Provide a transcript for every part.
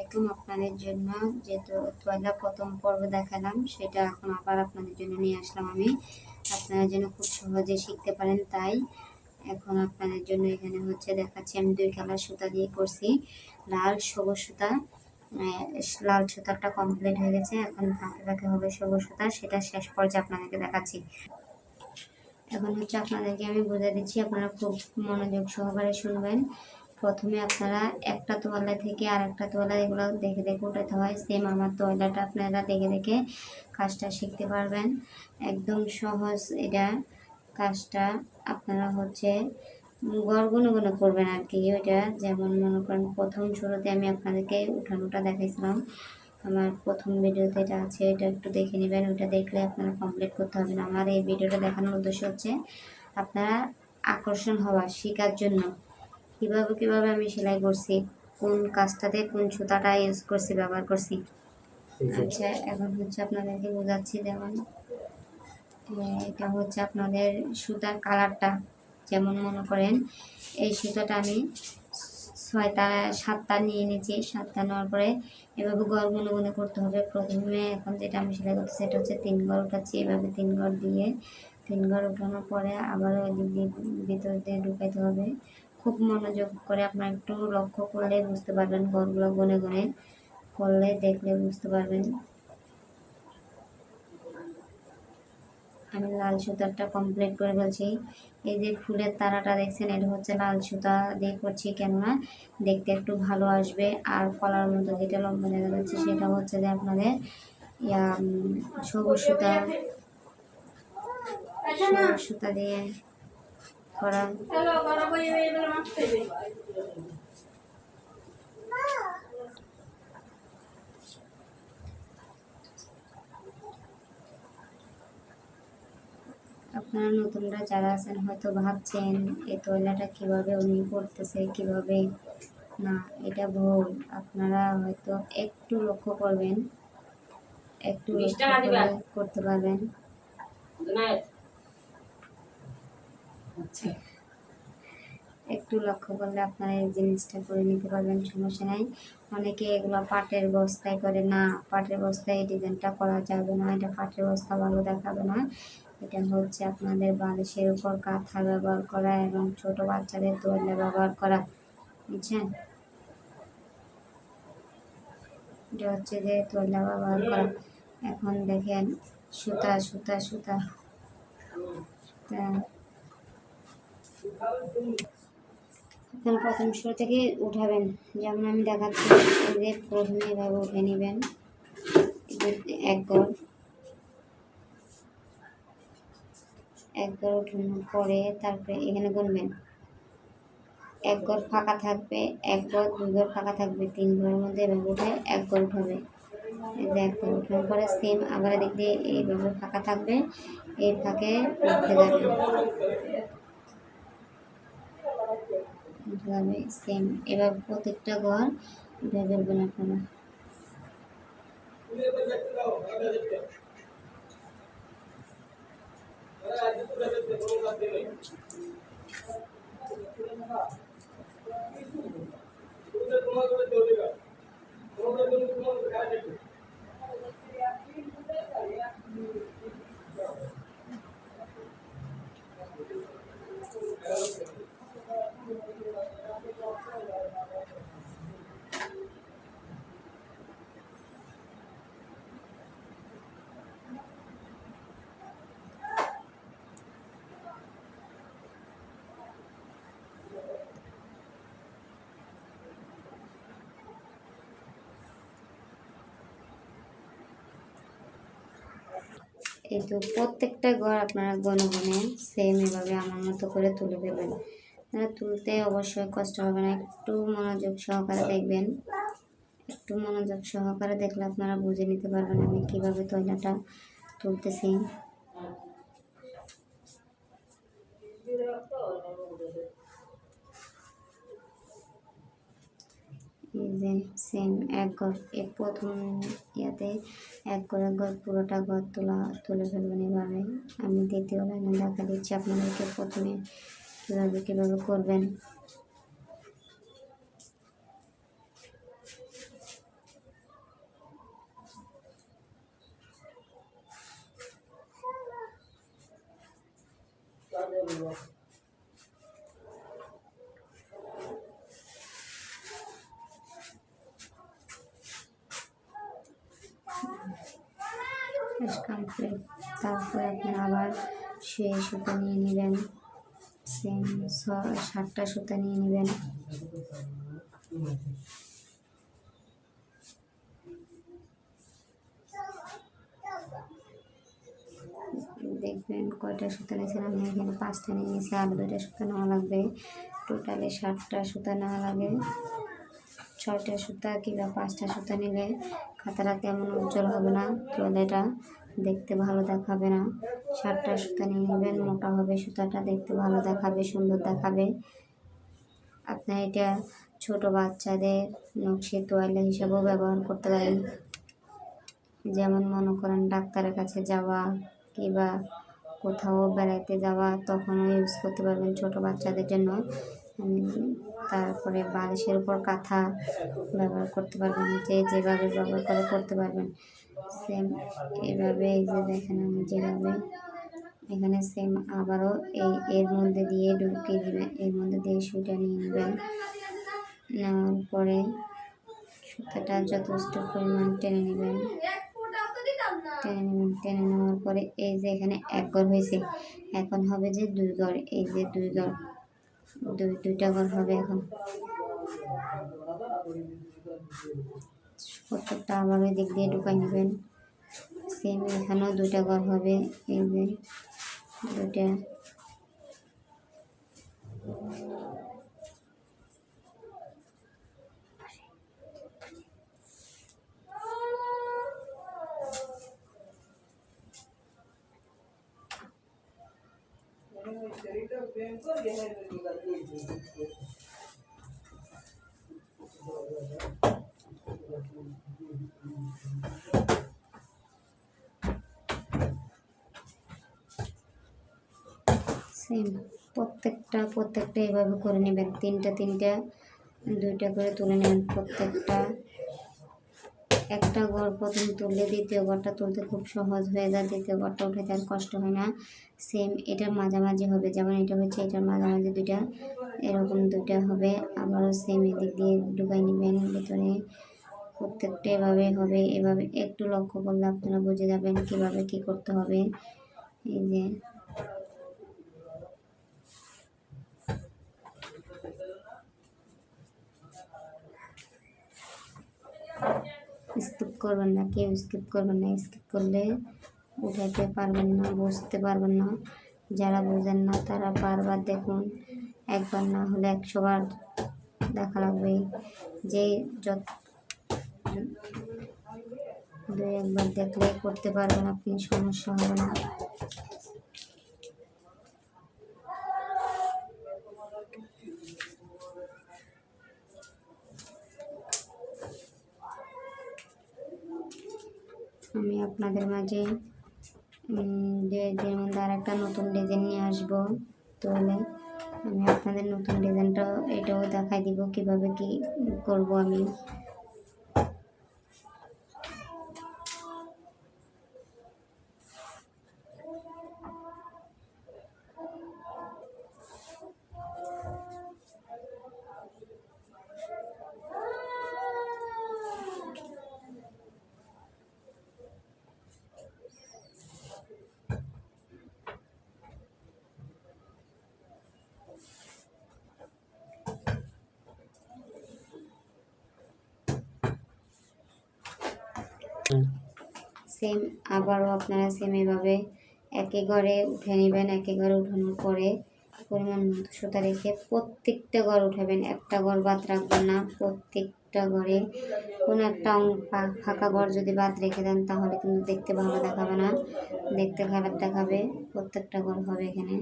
আলাইকুম আপনাদের জন্য যে তোয়ালা প্রথম পর্ব দেখালাম, সেটা এখন আবার আপনাদের জন্য নিয়ে আসলাম আমি। আপনারা যেন খুব সহজে শিখতে পারেন তাই এখন আপনাদের জন্য এখানে হচ্ছে দেখাচ্ছি, আমি দুই কালার সুতা দিয়ে করছি। লাল সবুজ সুতা লাল সুতাটা কমপ্লিট হয়ে গেছে, এখন ফাঁকে ফাঁকে হবে সবুজ সুতা, সেটা শেষ পর্যায়ে আপনাদেরকে দেখাচ্ছি। এখন হচ্ছে আপনাদেরকে আমি বুঝে দিচ্ছি, আপনারা খুব মনোযোগ সহকারে শুনবেন। প্রথমে আপনারা একটা তোয়ালা থেকে আর একটা তোয়ালা এগুলো দেখে দেখে উঠাতে হয়। সেম আমার তোয়ালাটা আপনারা দেখে দেখে কাজটা শিখতে পারবেন। একদম সহজ এটা কাজটা আপনারা হচ্ছে গড় করবেন আর কি ওইটা যেমন মনে করেন প্রথম শুরুতে আমি আপনাদেরকে উঠানোটা দেখাইছিলাম। আমার প্রথম ভিডিওতে এটা আছে, এটা একটু দেখে নেবেন। ওইটা দেখলে আপনারা কমপ্লিট করতে হবে না আমার এই ভিডিওটা দেখানোর উদ্দেশ্য হচ্ছে আপনারা আকর্ষণ হওয়া, শেখার জন্য। কীভাবে কীভাবে আমি সেলাই করছি কোন কাজটাতে কোন সুতাটা ইউজ করছি ব্যবহার করছি। আচ্ছা এখন হচ্ছে আপনাদেরকে বোঝাচ্ছি যেমন এটা হচ্ছে আপনাদের সুতার কালারটা। যেমন মনে করেন এই সুতাটা আমি ছয়টা সাতটা নিয়ে নিয়েছি। সাতটা নেওয়ার পরে এভাবে গড় গুনে গুনে করতে হবে। প্রথমে এখন যেটা আমি সেলাই করছি সেটা হচ্ছে তিন গড় উঠাচ্ছি। এভাবে তিন গড় দিয়ে তিন গড় উঠানোর পরে আবার ওই দিক দিয়ে ভিতর দিয়ে ঢুকাইতে হবে। খুব মনোযোগ করে আপনার একটু লক্ষ্য করলে বুঝতে পারবেন গড়গুলো গুনে গুনে করলে দেখলে বুঝতে পারবেন। আমি লাল সুতারটা কমপ্লিট করে বলছি এই যে ফুলের তারাটা দেখছেন, এটা হচ্ছে লাল সুতা দিয়ে করছি কেননা দেখতে একটু ভালো আসবে আর কলার মতো যেটা লম্বা দেখা যাচ্ছে সেটা হচ্ছে যে আপনাদের সবুজ সুতা সবুজ সুতা দিয়ে করা। আপনারা নতুনরা যারা আছেন হয়তো ভাবছেন এই তৈলাটা কীভাবে উনি করতেছে কীভাবে? না এটা ভুল। আপনারা হয়তো একটু লক্ষ্য করবেন একটু করতে পারবেন। আচ্ছা। একটু লক্ষ্য করলে আপনারা এই জিনিসটা করে নিতে পারবেন, সমস্যা নাই। অনেকে এগুলো পাটের বস্তায় করে না, পাটের বস্তায় এই ডিজাইনটা করা যাবে না, এটা পাটের বস্তা ভালো দেখাবে না। এটা হচ্ছে আপনাদের বালিশের উপর কাঁথা ব্যবহার করা এবং ছোট বাচ্চাদের তোয়ালে ব্যবহার করা, বুঝছেন? এটা হচ্ছে যে তোয়ালে ব্যবহার করা। এখন দেখেন সুতা সুতা। সুতা এখন প্রথম শুরু থেকে উঠাবেন। যেমন আমি দেখাচ্ছি যে প্রথমে এভাবে উঠে নেবেন। এক গড়। এক গড় উঠানোর পরে তারপরে এখানে গুনবেন। এক গড় ফাঁকা থাকবে, এক গড়, দুই গড় ফাঁকা থাকবে, তিন গড়ের মধ্যে এভাবে উঠে এক গড় উঠাবে। এক গড় উঠানোর পরে সেম আবার দিয়ে এইভাবে ফাঁকা থাকবে, এই ফাঁকে উঠতে যাবে এভাবে সেম। এবার প্রত্যেকটা ঘর এভাবে বেলবেন আপনারা এই তো প্রত্যেকটা ঘর আপনারা গণগণে সেম এভাবে আমার মতো করে তুলে দেবেন। আপনারা তুলতে অবশ্যই কষ্ট হবে না। একটু মনোযোগ সহকারে দেখবেন। একটু মনোযোগ সহকারে দেখলে আপনারা বুঝে নিতে পারবেন আমি কীভাবে তৈলাটা তুলতেছি। সেম এক ঘর এ প্রথম ইয়াতে এক ঘর এক ঘর পুরোটা ঘর তোলা, তুলে ফেলবেন এভাবে আমি দ্বিতীয় লাইনে দেখা দিচ্ছি আপনাদেরকে, প্রথমে কীভাবে কীভাবে করবেন Thank you. তারপরে আপনি আবার শুয়ে সুতো নিয়ে নেবেন। সেম ষাটটা সুতো নিয়ে নেবেন। দেখবেন কয়টা সুতো নিয়েছেন আমি এখানে পাঁচটা নিয়ে নিয়েছি, আর দুইটা সুতো নেওয়া লাগবে। টোটালে ষাটটা সুতা নেওয়া লাগে। ছয়টা সুতা কিংবা পাঁচটা সুতা নিলে খাতাটা তেমন উজ্জ্বল হবে না? তোলেটা দেখতে ভালো দেখাবে না। ষাটটা সুতা নিয়ে নেবেন, মোটা হবে, সুতাটা দেখতে ভালো দেখাবে, সুন্দর দেখাবে। আপনার এটা ছোট বাচ্চাদের নকশি তোয়ালে হিসাবেও ব্যবহার করতে পারেন। যেমন মনে করেন ডাক্তারের কাছে যাওয়া কিংবা কোথাও বেড়াইতে যাওয়া, তখনও ইউজ করতে পারবেন ছোট বাচ্চাদের জন্য। তারপরে বালিশের উপর কাঁথা ব্যবহার করতে পারবেন, যে যেভাবে ব্যবহার করে করতে পারবেন। সেম এভাবে, এই যে দেখেন আমি যেভাবে। এখানে সেম আবারও এই এর মধ্যে দিয়ে ঢুকিয়ে দিবেন, এর মধ্যে দিয়ে সুইটা নিয়ে নেবেন। নেওয়ার পরে সুতাটা যথেষ্ট পরিমাণ টেনে নেবেন। টেনে নেবেন, টেনে নেওয়ার পরে এই যে এখানে এক ঘর হয়েছে, এখন হবে যে দুই ঘর এই যে দুই ঘর দুই দুইটা ঘর হবে এখন। প্রত্যেকটা আবার দিক দিয়ে ঢুকাই নেবেন। সেম এখানেও দুইটা ঘর হবে, এই যে দুইটা। সেম প্রত্যেকটা প্রত্যেকটা এভাবে করে নেবেন তিনটা তিনটা দুইটা করে তুলে নেবেন প্রত্যেকটা একটা ঘর প্রথম তুললে, দ্বিতীয় ঘরটা তুলতে খুব সহজ হয়ে যায়, দ্বিতীয় ঘরটা উঠাতে আর কষ্ট হয় না। সেম এটার মাঝামাঝি হবে, যেমন এটা হচ্ছে এটার মাঝামাঝি দুইটা, এরকম দুইটা হবে। আবারও সেম এদিক দিয়ে ঢুকাই নেবেন, ভিতরে প্রত্যেকটা এভাবে হবে। এভাবে একটু লক্ষ্য করলে আপনারা বুঝে যাবেন কীভাবে কি করতে হবে। এই যে স্কিপ করবেন না, কেউ স্কিপ করবেন না স্কিপ করলে উঠাইতে পারবেন না বুঝতে পারবেন না। যারা বোঝেন না, তারা বারবার দেখুন, একবার না হলে একশোবার দেখা লাগবে। যে যত দুই একবার দেখলে করতে পারবেন আপনি, সমস্যা হবে না। আমি আপনাদের মাঝে যেমন আর একটা নতুন ডিজাইন নিয়ে আসব। তাহলে আমি আপনাদের নতুন ডিজাইনটা এটাও দেখাই দিব কীভাবে কি করব আমি। সেম, আবারও আপনারা সেম এভাবে একে ঘরে উঠে নেবেন, একে ঘরে উঠানোর পরে পরিমাণ মতো সুতা রেখে প্রত্যেকটা ঘর উঠাবেন। একটা ঘর বাদ রাখবেন না, প্রত্যেকটা ঘরে কোনো একটা ফাঁকা ঘর যদি বাদ রেখে দেন, তাহলে কিন্তু দেখতে ভালো দেখাবে না। দেখতে খারাপ দেখাবে, প্রত্যেকটা ঘর হবে এখানে।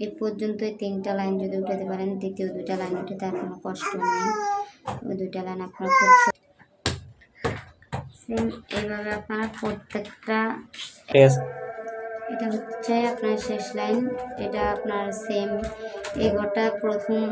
এই পর্যন্তই তিনটা লাইন যদি উঠাতে পারেন দ্বিতীয় দুইটা লাইন উঠাতে কোনো কষ্ট নেই। ওই দুইটা লাইন আপনারা খুব সেম এইভাবে আপনারা প্রত্যেকটা এটা হচ্ছে আপনার শেষ লাইন এটা আপনার সেম এই ঘরটা প্রথম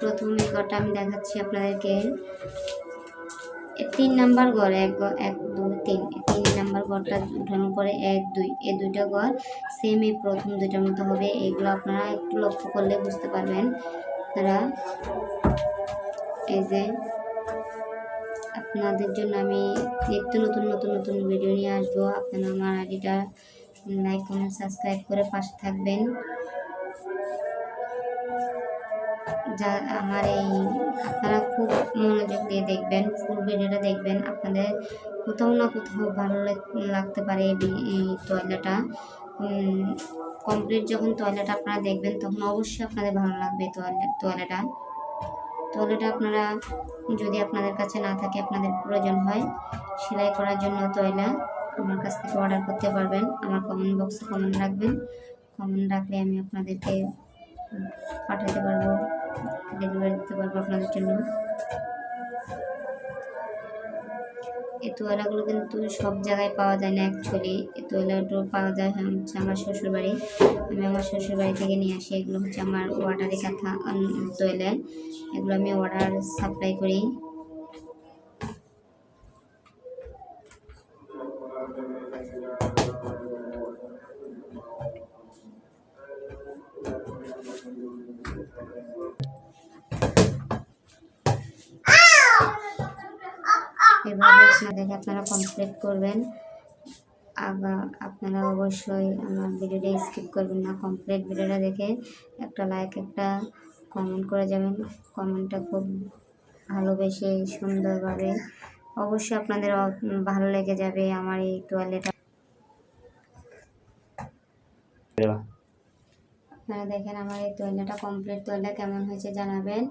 প্রথম এই ঘরটা আমি দেখাচ্ছি আপনাদেরকে। তিন নাম্বার ঘর এক এক দুই তিন। তিন নাম্বার ঘরটা উঠানোর পরে এক দুই। এই দুইটা ঘর সেম এই প্রথম দুইটার মতো হবে। এগুলো আপনারা একটু লক্ষ্য করলে বুঝতে পারবেন। আপনারা এই যে আপনাদের জন্য আমি নিত্য নতুন নতুন নতুন ভিডিও নিয়ে আসব। আপনারা আমার আইডিটা লাইক কমেন্ট সাবস্ক্রাইব করে পাশে থাকবেন। যা আমার এই আপনারা খুব মনোযোগ দিয়ে দেখবেন ফুল ভিডিওটা দেখবেন। আপনাদের কোথাও না কোথাও ভালো লাগতে পারে এই টয়লেটটা কমপ্লিট যখন টয়লেট আপনারা দেখবেন, তখন অবশ্যই আপনাদের ভালো লাগবে টয়লেট টয়লেটটা টয়লেটটা আপনারা যদি আপনাদের কাছে না থাকে, আপনাদের প্রয়োজন হয়, সেলাই করার জন্য তৈলা আমার কাছ থেকে অর্ডার করতে পারবেন। আমার কমেন্ট বক্সে কমেন্ট রাখবেন। কমেন্ট রাখলে আমি আপনাদেরকে পাঠাতে পারব ডেলিভারি দিতে পারব আপনাদের জন্য। তোয়ালাগুলো কিন্তু সব জায়গায় পাওয়া যায় না অ্যাকচুয়ালি তোয়ালাগুলো পাওয়া যায় হচ্ছে আমার শ্বশুরবাড়ি। আমি আমার শ্বশুরবাড়ি থেকে নিয়ে আসি, এগুলো হচ্ছে আমার ওয়াটারে কাঁথা তোয়ালে। এগুলো আমি অর্ডার সাপ্লাই করি। এভাবে আপনাদেরকে আপনারা কমপ্লিট করবেন। আবার আপনারা অবশ্যই আমার ভিডিওটা স্কিপ করবেন না। কমপ্লিট ভিডিওটা দেখে একটা লাইক একটা কমেন্ট করে যাবেন। কমেন্টটা খুব ভালোবেসে সুন্দরভাবে। অবশ্যই আপনাদের ভালো লেগে যাবে আমার এই টয়লেটটা আপনারা দেখেন আমার এই তৈলাটা কমপ্লিট তৈলা কেমন হয়েছে জানাবেন।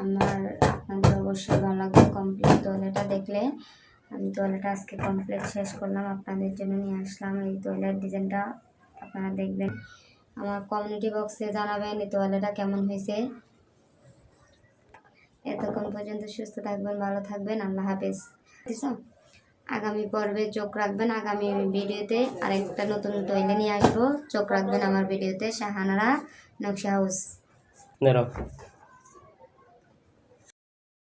আমার আপনাদের অবশ্যই ভালো লাগবে কমপ্লিট তৈলাটা দেখলে। আমি তৈলাটা আজকে কমপ্লিট শেষ করলাম, আপনাদের জন্য নিয়ে আসলাম। এই তৈলার ডিজাইনটা আপনারা দেখবেন। আমার কমিউনিটি বক্সে জানাবেন এই তৈলাটা কেমন হয়েছে। এতক্ষণ পর্যন্ত সুস্থ থাকবেন, ভালো থাকবেন, আল্লাহ হাফেজ। আগামী পর্বে চোখ রাখবেন। আগামী ভিডিওতে আরেকটা নতুন টয়লে নিয়ে আসব। চোখ রাখবেন আমার ভিডিওতে, শাহানারা নকশা হাউস।